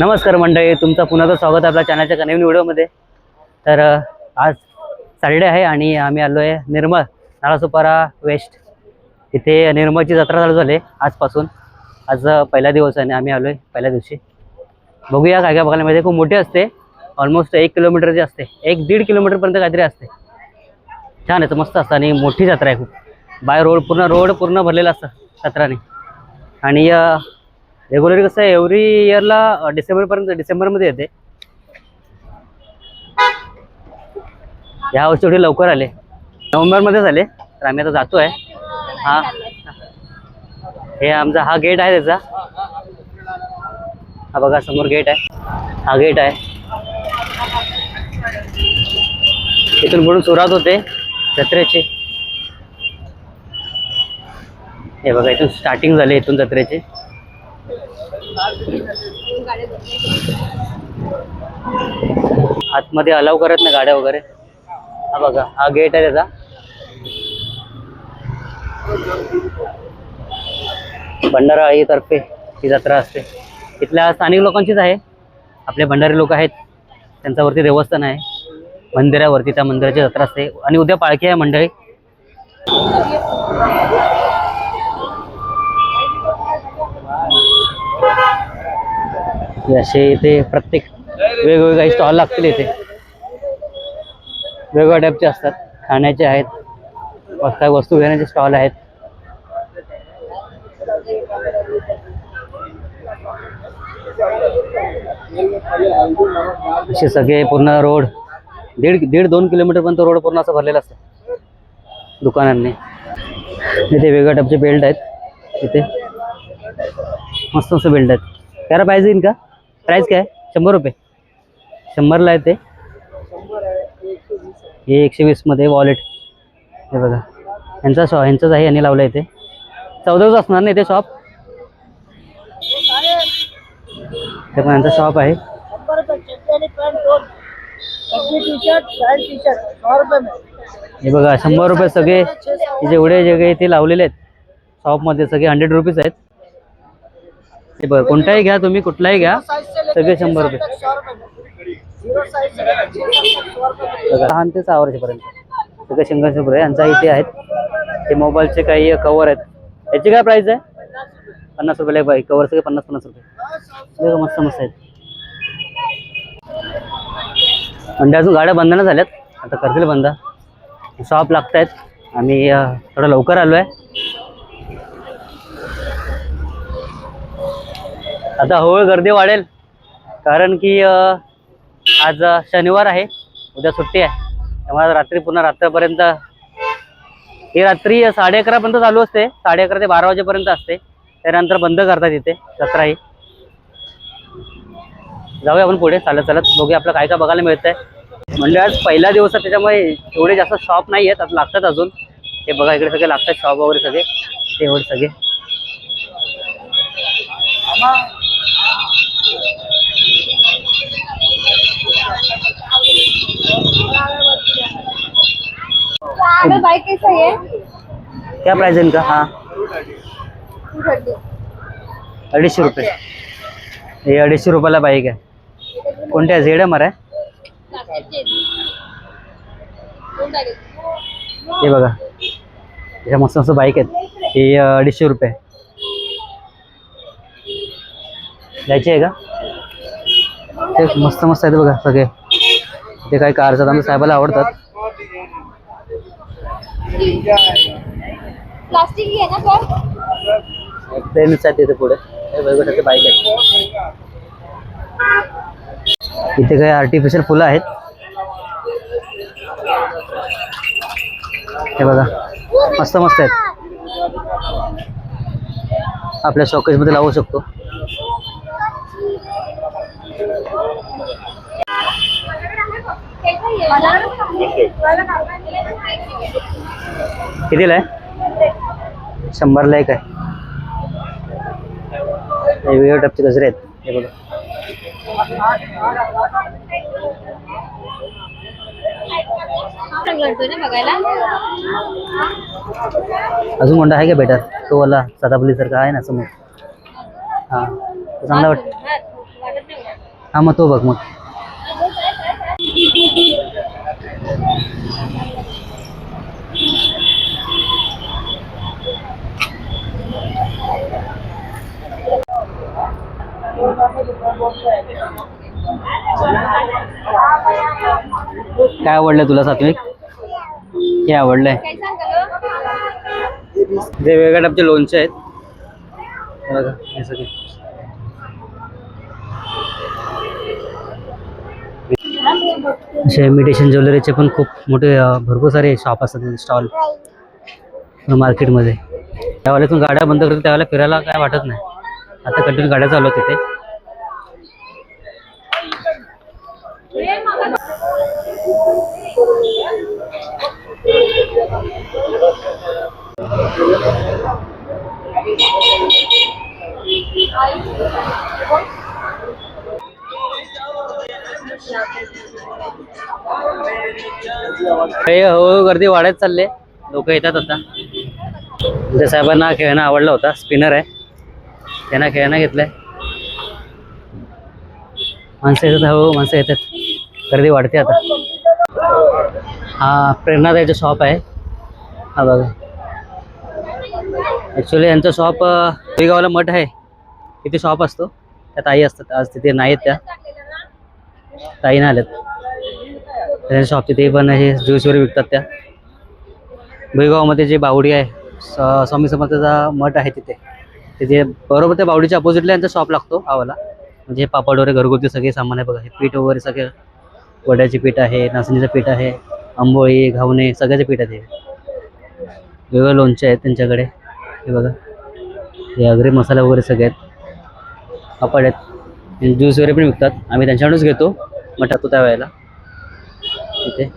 नमस्कार मंडळी तुमचं पुन्हा स्वागत आहे आपल्या चॅनलच्या नवीन व्हिडिओमध्ये. तर आज सॅटर्डे आहे आणि आम्ही आलो आहे निर्मळ नाळासुपारा वेस्ट. इथे निर्मळची जत्रा चालू झाली आहे आजपासून. आज पहिला दिवस आहे आणि आम्ही आलो आहे पहिल्या दिवशी. बघूया काय काय बघायला मिळते. खूप मोठी असते. ऑलमोस्ट एक किलोमीटरची असते. एक दीड किलोमीटरपर्यंत काहीतरी असते. छान आहे मस्त असतं आणि मोठी जत्रा आहे खूप. बाय रोड पूर्ण रोड पूर्ण भरलेला असतं जत्राने. आणि रेग्युलर कसं आहे एव्हरी इयरला डिसेंबरपर्यंत डिसेंबरमध्ये येते. ह्या वर्षी एवढे लवकर आले. नोव्हेंबरमध्येच आले तर आम्ही आता जातो आहे हा. हे आमचा हा गेट आहे त्याचा. हा बघा समोर गेट आहे. हा गेट आहे. इथून पुढून सुरुवात होते जत्रेची. हे बघा इथून स्टार्टिंग झाले इथून जत्रेची. आतमध्ये अलाव करत नाही गाड्या वगैरे. हा बघा हा गेट आहे त्याचा. भंडारा तर्फे ही जत्रा असते. इथल्या स्थानिक लोकांचीच आहे. आपले भंडारी लोक आहेत. त्यांच्यावरती देवस्थान आहे. मंदिरावरती त्या मंदिराची जत्रा असते. आणि उद्या पालखी आहे मंडळी. असे इथे प्रत्येक वेगवेगळे काही स्टॉल लागतील इथे. वेगवेगळ्या टाईपचे असतात. खाण्याचे आहेत. व काही वस्तू घेण्याचे स्टॉल आहेत. असे सगळे पूर्ण रोड दीड दीड दोन किलोमीटर पर्यंत रोड पूर्ण असं भरलेला असतं. दुकानांनी. इथे वेगवेगळ्या टाईपचे बेल्ट आहेत. इथे. मस्त मस्त बेल्ट आहेत. त्याला पाहिजे येईल का? प्राईस काय? शंभर रुपये. शंभरला आहे ते हे एकशे वीसमध्ये वॉलेट हे बघा. ह्यांचा शॉ ह्यांचंच आहे यांनी लावलं आहे ते चौदाच असणार नाही ते शॉप ते पण यांचा शॉप आहे. हे बघा शंभर रुपये सगळे जेवढे जे काही ते लावलेले आहेत शॉपमध्ये सगळे हंड्रेड रुपीज आहेत. हे बघा कोणताही घ्या तुम्ही कुठलाही घ्या. सगळे शंभर रुपये. लहान ते सहा वर्षापर्यंत. सगळे शंभर रुपये यांचा इथे आहेत. ते मोबाईलचे काही कवर आहेत. याची काय प्राईस आहे? पन्नास रुपयाला एक बाई कवर सगळे पन्नास पन्नास रुपये. हे मस्त मस्त आहेत. म्हणजे अजून गाड्या बंद नाही झाल्यात. आता करतील बंद. शॉप लागत आहेत आम्ही थोडं लवकर आलो आहे आता हळूहळू गर्दी वाढेल. कारण की आज शनिवार आहे. उद्या सुट्टी आहे. त्यामुळे रात्री पुन्हा रात्रपर्यंत ही रात्री साडे अकरापर्यंत चालू असते. साडे अकरा ते बारा वाजेपर्यंत असते. त्यानंतर बंद करतात इथे. जत्रा ही जाऊया आपण पुढे. चालत चालत बघूया आपलं काय काय बघायला मिळतंय. म्हणजे आज पहिला दिवस आहे त्याच्यामुळे एवढे जास्त शॉप नाही आहेत आता लागतात अजून. हे बघा इकडे सगळे लागतात शॉप वगैरे सगळे. ते एवढे सगळे. अबे बाइक कैसा है? क्या प्राइस आहे इनका? हा। टू थर्टी अडीचशे रुपये हे अडीचशे रुपयाला बाईक आहे कोणत्या झेड एम आर आहे हे? बघा ह्या मस्त मस्त बाईक आहेत हे। अं, अडीचशे रुपये घ्यायची आहे का? ते मस्त मस्त आहेत बघा सगळे. ते काही कारच आमच्या साहेबाला आवडतात. आहेत तिथे पुढे. बाईक आहेत. इथे काही आर्टिफिशियल फुलं आहेत. हे बघा मस्त मस्त आहेत. आपल्या शॉकेजमध्ये लावू शकतो. कितीला आहे? शंभरला एक आहे. हे वेगवेगळ्या टाईपचे गजरे आहेत? हे बघा. अजून कोणता आहे का बेटर तो वाला सदाफुली सारखा आहे ना समोर? हा. चांगला वाटतं वाटत. हा मग तो बघ मग. काय आवडलं तुला सात्विक? हे आवडलंय. ते वेगळ्या टाईपचे लोणचे आहेत. बघा हे सगळे. असे इमिटेशन ज्वेलरीचे पण खूप मोठे भरपूर सारे शॉप असतात स्टॉल मार्केटमध्ये त्यावेळेतून गाड्या बंद करतो त्यावेळेला फिरायला काय वाटत नाही. आता कंटिन्यू गाड्या चालू आहेत तिथे. हळूहळू गर्दी वाढत चालले लोक येतात आता. त्या साहेबांना खेळणं आवडला होता. स्पिनर आहे. त्यांना खेळणं घेतलंय. माणसं येतात हळूहळू माणसं येतात. गर्दी वाढते आता. हा प्रेरणादायचं शॉप आहे. हा बघा. ॲक्च्युली यांचं शॉप गावाला मठ आहे. तिथे शॉप असतो? त्या ताई असतात. आज तिथे नाहीत त्या. ताई नाही आल्यात. त्यांच्या शॉप तिथे पण हे ज्यूस वगैरे विकतात त्या. भुईगावामध्ये जे बावडी आहे स्वामी समर्थाचा मठ आहे तिथे. तिथे बरोबर त्या बावडीच्या अपोजिटला यांचा शॉप लागतो आवाला म्हणजे पापड वगैरे घरगुती सगळे सामान आहे बघा. हे पीठ वगैरे सगळे. वड्याचे पीठ आहे नाचणीचं पीठ आहे आंबोळी घावणे सगळ्याचे पीठ आहे ते वेगवेगळे लोणचे आहेत त्यांच्याकडे. हे बघा. हे अग्रे मसाला वगैरे सगळे आहेत. पापड आहेत. ज्यूस वगैरे पण विकतात. आम्ही त्यांच्याकडूनच घेतो. मठात टाकतो त्या वेळेला इथे.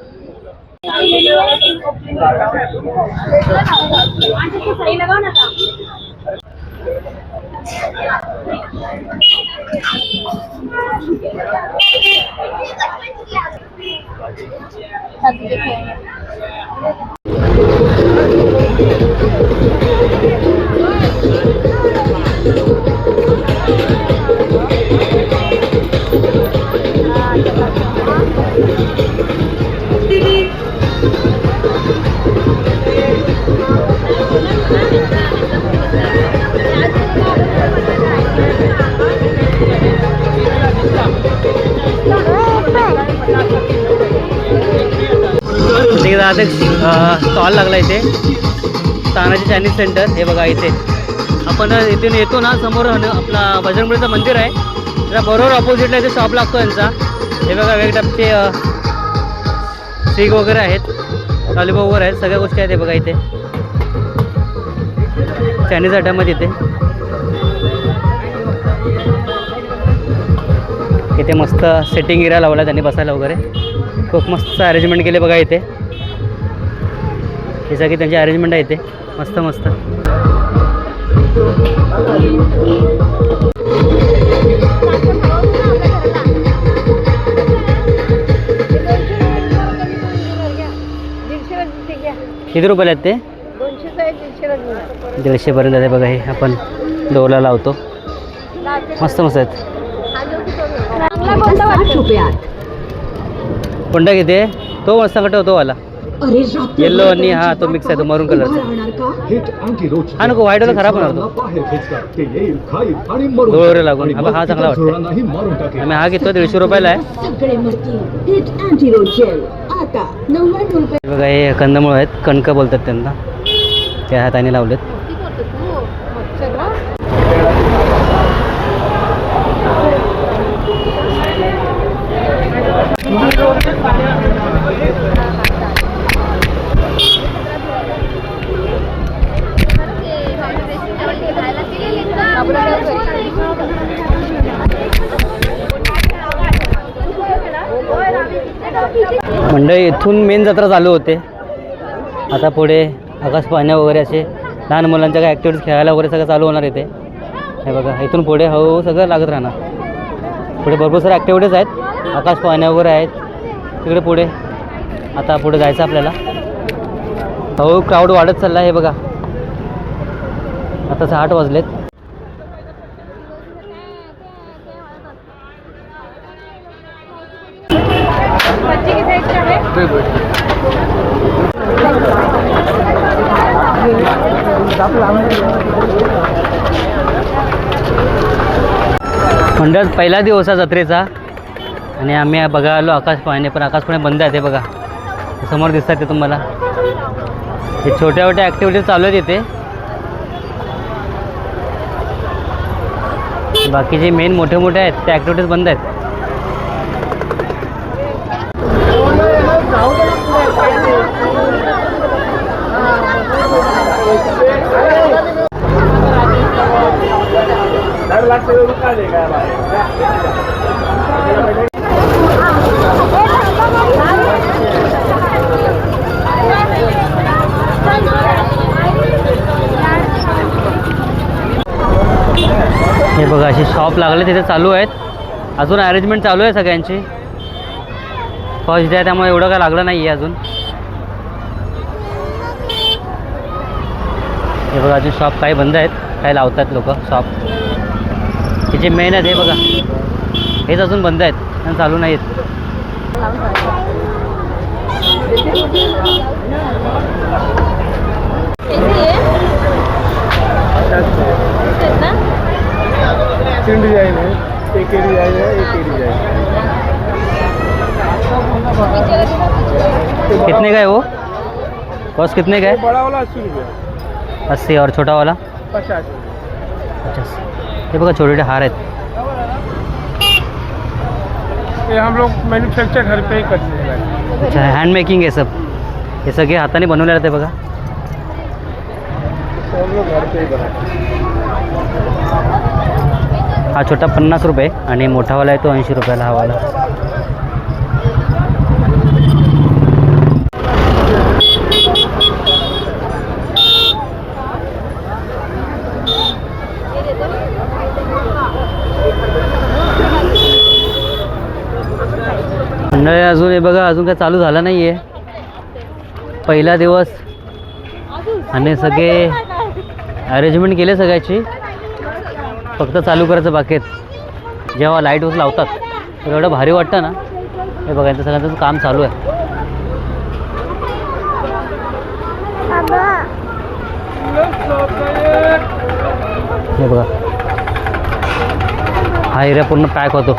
तिथे तिथे आता स्टॉल लागला इथे. तानाजी चायनीज सेंटर हे बघा इथे. आपण इथून येतो ना समोर आपला बजरंगबलीचं मंदिर आहे. त्या बरोबर ऑपोजिटला इथे शॉप लागतो यांचा. हे बघा वेगळ्या टाईपचे सीग वगैरे आहेत. लॉलीपॉप वगैरे आहेत. सगळ्या गोष्टी आहेत हे बघा इथे. चायनीज आयटम इथे. इथे मस्त सेटिंग एरिया लावला त्यांनी बसायला वगैरे. खूप मस्त अरेंजमेंट केले बघा इथे. हे सगळी त्यांची अरेंजमेंट आहे इथे मस्त मस्त. किती रुपयाला आहेत ते? दीडशेपर्यंत आहे बघा हे. आपण डोरला लावतो. मस्त मस्त आहेत. कोणता किती आहे तो मस्त वाटतो तो वाला. येल्लो आणि हा तो मिक्स आहे तो मरून कलरचा हिट अँटीरोच हा नको व्हाईट वाला खराब होणार डोळे. लागून. हा हा चांगला टाकेल. आम्ही हा घेतो दीडशे रुपयाला आहे. हे बघा हे कंदमुळं आहेत. कणकं बोलतात त्यांना. त्या हाताने लावलेत. मंडळी इथून मेन जत्रा चालू होते. आता पुढे आकाश पाहण्या वगैरे असे लहान मुलांच्या काय ॲक्टिव्हिटीज खेळायला वगैरे सगळं चालू होणार इथे हे बघा इथून पुढे हळूहळू सगळं लागत राहणार. पुढे भरपूर सारे ॲक्टिव्हिटीज आहेत. आकाश पाहण्या वगैरे आहेत. तिकडे पुढे. आता पुढे जायचं आपल्याला. हो, हळूहळू क्राऊड वाढत चालला हे बघा. आता आठ वाजलेत. मंडळ पहिला दिवस आहे जत्रेचा. आणि आम्ही बघा आलो आकाश पण आकाशपाणी बंद आहे ते बघा. समोर दिसतात ते तुम्हाला. हे छोट्या मोठ्या ॲक्टिव्हिटीज चालू आहेत इथे. बाकीचे मेन मोठे मोठे आहेत त्या ॲक्टिव्हिटीज बंद आहेत हे बघा असे शॉप लागले तिथे चालू आहेत. अजून अरेंजमेंट चालू आहे सगळ्यांची. फर्स्ट डे आहे त्यामुळे एवढं काय लागलं नाही आहे अजून. हे बघा अजून शॉप काही बंद आहेत. काही लावतात लोक शॉप तिचे मेन आहेत हे बघा. हेच अजून बंद आहेत. आणि चालू नाहीत तीन डिज़ाइन है एक ही डिज़ाइन है एक ही। डिज़ाइन कितने का है वो? कॉस्ट कितने का है? बड़ा वाला अस्सी रुपये। अस्सी और छोटा वाला? पचास। पचास। हे बघा छोटे छोटे हार आहेत ये हम लोग मैन्युफैक्चर घर पे ही करते हैं। अच्छा हँड मेकिंग आहे सब। हे सगळे हाताने बनवले जाते बघा तो हम लोग घर पे ही बनाते हा छोटा पन्नास रुपये आणि मोठावाला आहे तो ऐंशी रुपयाला हा वाला. मंडळी अजून हे बघा अजून काय चालू झालं नाही आहे पहिला दिवस. आणि सगळे अरेंजमेंट केले सगळ्याची? फक्त चालू करायचं बाकी आहेत. जेव्हा लाइट वगैरे लावतात तर एवढं भारी वाटतं ना. हे बघा यांचं सगळ्यांचं काम चालू आहे. हे बघा. हा एरिया पूर्ण पॅक होतो.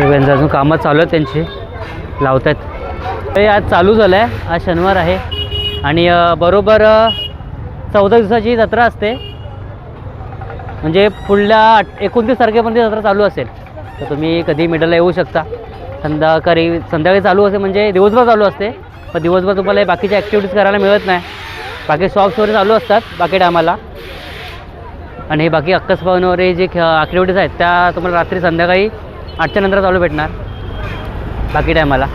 यांचं अजून कामं चालू आहेत त्यांची. लावत आहेत हे आज चालू झालं आहे आज शनिवार आहे. आणि बरोबर चौदा दिवसाची जत्रा असते. म्हणजे पुढल्या आठ एकोणतीस तारखेपर्यंत जत्रा चालू असेल. तर तुम्ही कधी मिडलला येऊ शकता. संध्याकाळी संध्याकाळी चालू असेल म्हणजे दिवसभर चालू असते. पण दिवसभर तुम्हाला बाकीच्या ॲक्टिव्हिटीज करायला मिळत नाही. बाकी शॉप्स वगैरे चालू असतात बाकी टायमाला. आणि हे बाकी अक्कसपावन वगैरे जे ॲक्टिव्हिटीज आहेत त्या तुम्हाला रात्री संध्याकाळी आठच्या नंतर चालू भेटणार. बाकी टायमाला.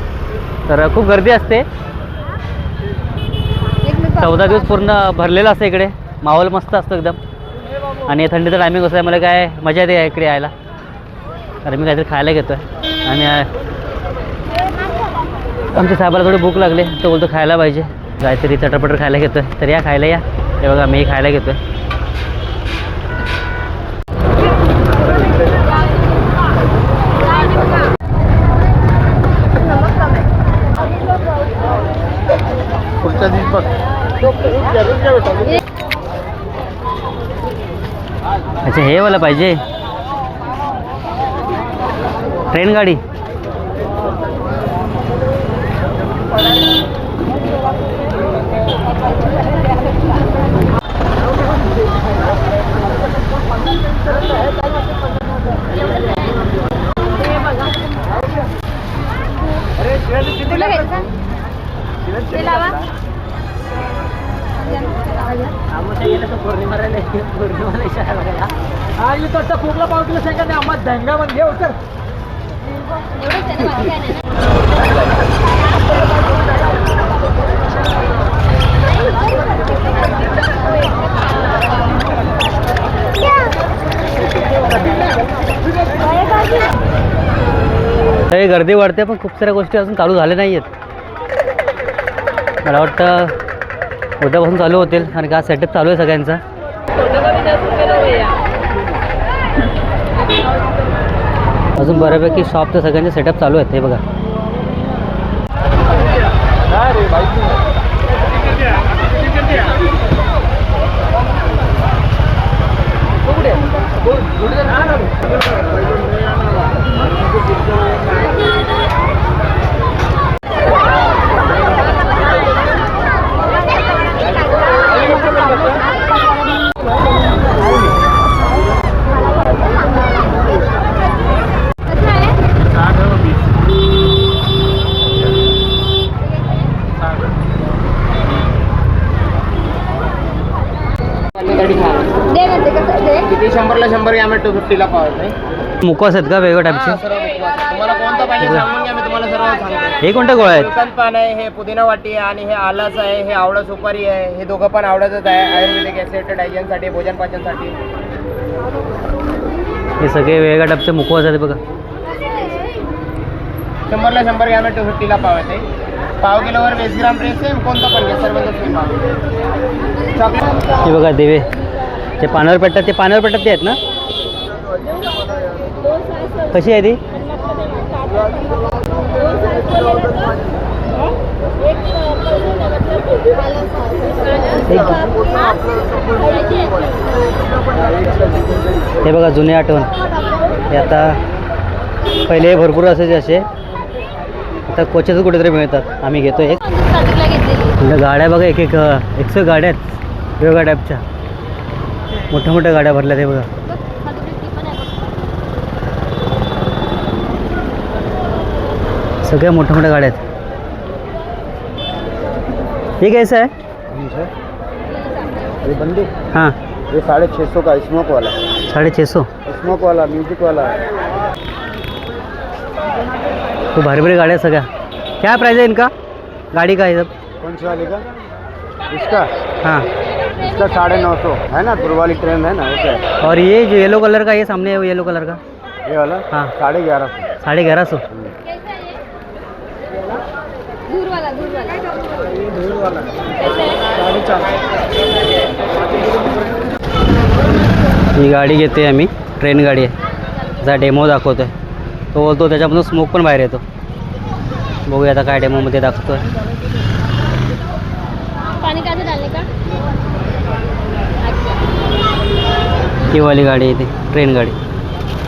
तर खूप गर्दी असते. चौदा दिवस पूर्ण भरलेलं असतं इकडे. माहोल मस्त असतो एकदम. आणि थंडीचं टायमिंग असं आहे मला काय मजा येते इकडे यायला. अरे मी काहीतरी खायला घेतो आहे आणि आमच्या साहेबाला थोडी भूक लागली. तो बोलतो खायला पाहिजे. काहीतरी चटरपटर खायला घेतो आहे तर या खायला या. हे बघा मी खायला घेतो आहे पुढच्या दिवस बघ. अच्छा हे वाला पाहिजे. ट्रेन गाडी. कुठला घ्यायचा? ते लावा. हा इकडचा कुठला पाव किलो सेकंड आम्हाला धंगामध्ये म्हणजे तर आहे ना हे गर्दी वाढते पण खूप साऱ्या गोष्टी अजून चालू झाल्या नाही आहेत मला वाटतं उद्यापासून चालू होतील कारण का सेटअप चालू आहे सगळ्यांचा. अजून बऱ्यापैकी शॉपचं सगळ्यांचे सेटअप चालू आहेत हे बघा कसं आहे दे ना ते कसं दे शंभरला शंभर घ्या मी टू फिफ्टीला पावत नाही मुखवास आहेत का वेगवेगळ्या टाईपचे सर्व उपवास. तुम्हाला कोणतं पाहिजे सांगून घ्या मी तुम्हाला सर्व सांगतो. हे कोणत्या गोळ्या आहेत? गुलकंद पान आहे हे पुदिना वाटी आहे आणि हे आलाच आहे हे आवळा सुपारी आहे. हे दोघं पण आवडाचंच आहे आयुर्वेदिक ॲसिड डायजनसाठी भोजन पाचनसाठी. हे सगळे वेगवेगळ्या टाईपचे मुखवास आहेत बघा. शंभरला शंभर घ्या मी टू फिफ्टीला पाव आहे ते. पाव किलोवर वीस ग्राम प्रेस आहे कोणतं पण घ्या सर्व सेम पाव. चॉकलेट हे बघा देवे. ते पानावर पेटतात ते पानावर पेटतात ते आहेत ना? कशी आहे ती? हे बघा जुने आठवण. हे आता पहिले भरपूर असायचे असे. आता क्वचितच कुठेतरी मिळतात. आम्ही घेतो एक. गाड्या बघा एक एक एकशे गाड्या आहेत. वेगवेगळ्या टाईपच्या मोठ्या मोठ्या गाड्या भरल्या ते बघा. सगळ्या मोठ्या मोठ्या गाड्या आहेत. हे कैसा आहे? ये बंदूक हाँ ये साढ़े छः सौ का स्मोक वाला साढ़े छः सौ स्मोक वाला म्यूज़िक वाला तो भारी भारी गाड्या आहेत सगळ्या. क्या प्राइस है इनका? गाड़ी का ये सब कौन सी वाली का? इसका? हाँ. इसका साढ़े नौ सौ। है ना? पूर्व वाली ट्रेन है ना? है और ये जो येलो कलर का ये सामने है वो येलो कलर का? ये वाला? हाँ। साढ़े ग्यारह सौ। साढ़े ग्यारह सौ। दूर वाला दूर वाला। साढ़े ही गाडी घेते आम्ही ट्रेन गाडी आहे. त्याचा डेमो दाखवतो आहे तो बोलतो त्याच्यामधून स्मोक पण बाहेर येतो. बघूया आता काय डेमोमध्ये दाखवतो आहे पाणी काय डालने का ही वाली गाडी ती ट्रेन गाडी।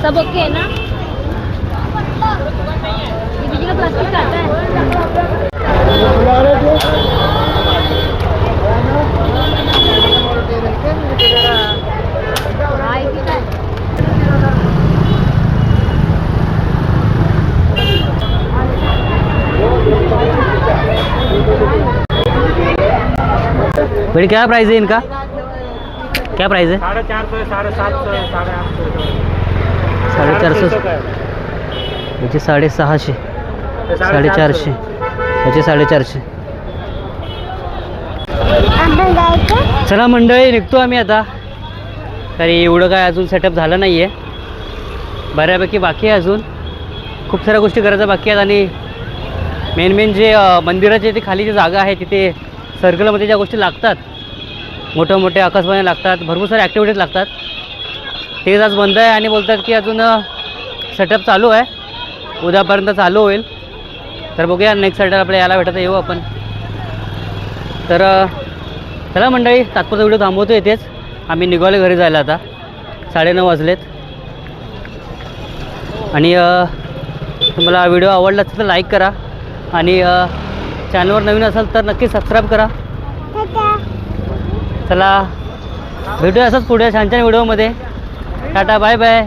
सब ओके है ना? ये प्लास्टिक आता है। बड़ी क्या प्राइस है इनका? क्या प्राइस है? साढ़े चार सौ साढ़े सात सौ साढ़े आठ सौ साडेचारशे याचे साडेसहाशे साडेचारशे. याचे साडेचारशे. चला मंडळी निघतो आम्ही आता. तरी एवढं काय अजून सेटअप झालं नाही आहे बऱ्यापैकी बाकी आहे अजून. खूप साऱ्या गोष्टी करायच्या बाकी आहेत आणि मेन मेन जे मंदिराचे ते खाली जी जागा आहे तिथे सर्कलमध्ये ज्या गोष्टी लागतात मोठ्या मोठ्या आकाशवाण्या लागतात भरपूर साऱ्या ॲक्टिव्हिटीज लागतात. तेच आज बंद आहे आणि बोलतात की अजून सेटअप चालू आहे. उद्यापर्यंत चालू होईल. तर बघूया नेक्स्ट सेटअप आपल्या यायला भेटत येऊ आपण. तर चला मंडळी तात्पुरता व्हिडिओ थांबवतो येतेच आम्ही निघाले घरी जायला आता. साडेनऊ वाजलेत. आणि तुम्हाला व्हिडिओ आवडला असेल तर लाईक करा. आणि चॅनलवर नवीन असाल तर नक्की सबस्क्राईब करा. चला भेटूया असंच पुढे छान छान व्हिडिओमध्ये. Tata bye bye.